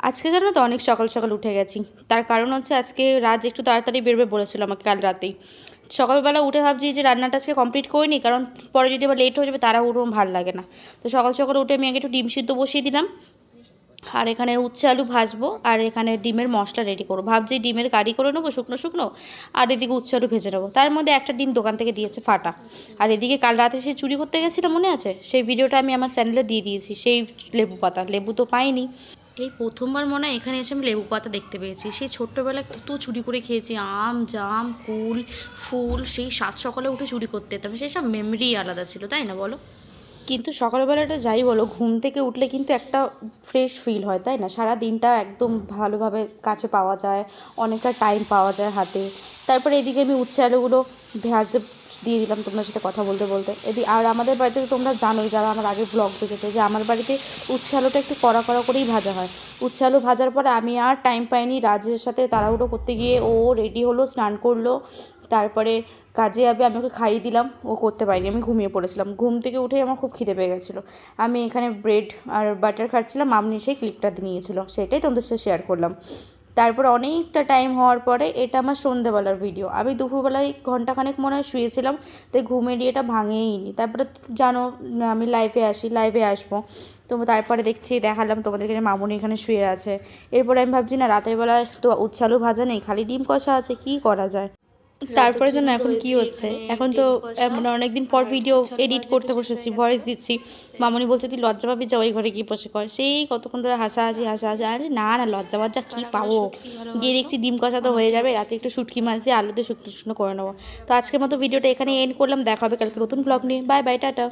আজকে জানো তো অনেক সকাল সকাল উঠে গেছি। তার কারণ হচ্ছে আজকে রাজ একটু তাড়াতাড়ি বেরবে বলেছিল আমাকে কাল রাতেই। সকালবেলা উঠে ভাবছি যে রান্নাটা আজকে কমপ্লিট করিনি কারণ পরে যদি আবার লেট হয়ে যাবে তারা উঠো ভালো লাগে না। তো সকাল সকাল উঠে আমি আগে একটু ডিম সিদ্ধ বসিয়ে দিলাম। আর এখানে উচ্ছে আলু ভাজবো, আর এখানে ডিমের মশলা রেডি করব। ভাবছি ডিমের কারি করে নেব, শুকনো শুকনো, আর এদিকে উচ্ছে আলু ভেজে নেব। তার মধ্যে একটা ডিম দোকান থেকে দিয়েছে ফাটা। আর এদিকে কাল রাতে সে চুরি করতে গেছিল, মনে আছে? সেই ভিডিওটা আমি আমার চ্যানেলে দিয়ে দিয়েছি, সেই লেবু পাতা। লেবু তো পাইনি। এই প্রথমবার মনে হয় এখানে এসে আমি লেবু পাতা দেখতে পেয়েছি। সেই ছোট্টবেলায় কত চুরি করে খেয়েছি, আম, জাম, কুল, ফুল, সেই সাত সকালে উঠে চুরি করতে যেতাম। সেই সব মেমরি আলাদা ছিল, তাই না বলো? কিন্তু সকালবেলাটা যাই বলো, ঘুম থেকে উঠলে কিন্তু একটা ফ্রেশ ফিল হয়, তাই না? সারা দিনটা একদম ভালোভাবে কাছে পাওয়া যায়, অনেকটা টাইম পাওয়া যায় হাতে। তারপরে এদিকে আমি উচ্ছে আলুগুলো ভাজতে দিয়ে দিলাম তোমার সাথে কথা বলতে বলতে। এদি, আর আমাদের বাড়িতে তোমরা জানোই যারা আমার আগে ব্লগ দেখেছে, যে আমার বাড়িতে উচ্ছে আলুটা একটু কড়া কড়া করেই ভাজা হয়। উচ্ছে আলু ভাজার পরে আমি আর টাইম পাইনি রাজের সাথে তাড়াহুড়ো করতে গিয়ে ও রেডি হলো, স্নান করল। তারপরে কাজে যাবে, আমি ওকে খাইয়ে দিলাম, ও করতে পারিনি, আমি ঘুমিয়ে পড়েছিলাম। ঘুম থেকে উঠেই আমার খুব খিদে পেয়ে গেছিল। আমি এখানে ব্রেড আর বাটার খাচ্ছিলাম, মামনি সেই ক্লিপটা নিয়েছিল, সেটাই তোমাদের সাথে শেয়ার করলাম। তারপর অনেকটা টাইম হওয়ার পরে এটা আমার সন্ধেবেলার ভিডিও আমি দুপুরবেলায় ঘন্টাখানেক মনে হয় শুয়েছিলাম, তাই ঘুমের ইয়েটা ভাঙেইনি। তারপরে জানো, আমি লাইভে আসি লাইভে আসব। তো তারপরে দেখছি, দেখালাম তোমাদেরকে যে মামুনি এখানে শুয়ে আছে। এরপরে আমি ভাবছি, না, রাতের বেলা তো উচ্ছালু ভাজা নেই, খালি ডিম কষা আছে, কি করা যায়? তারপরে যেন এখন কি হচ্ছে? এখন তো মানে অনেকদিন পর ভিডিও এডিট করতে বসেছি ভয়েস দিচ্ছি। মামনি বলছে তুই লজ্জা পাবি যা ওই ঘরে গিয়ে বসে কর। সেই কতক্ষণ ধরে হাসাহাসি হাসাহাসি আরে না না লজ্জা বাজ্জা কী পাবো? গিয়ে দেখছি ডিম কষা তো হয়ে যাবে রাতে একটু শুটকি মাছ দিয়ে আলুতে শুকনো শুকনো করে নেব। তো আজকের মতো ভিডিওটা এখানে এন্ড করলাম দেখা হবে কালকে নতুন ব্লগ নিয়ে। Bye bye tata.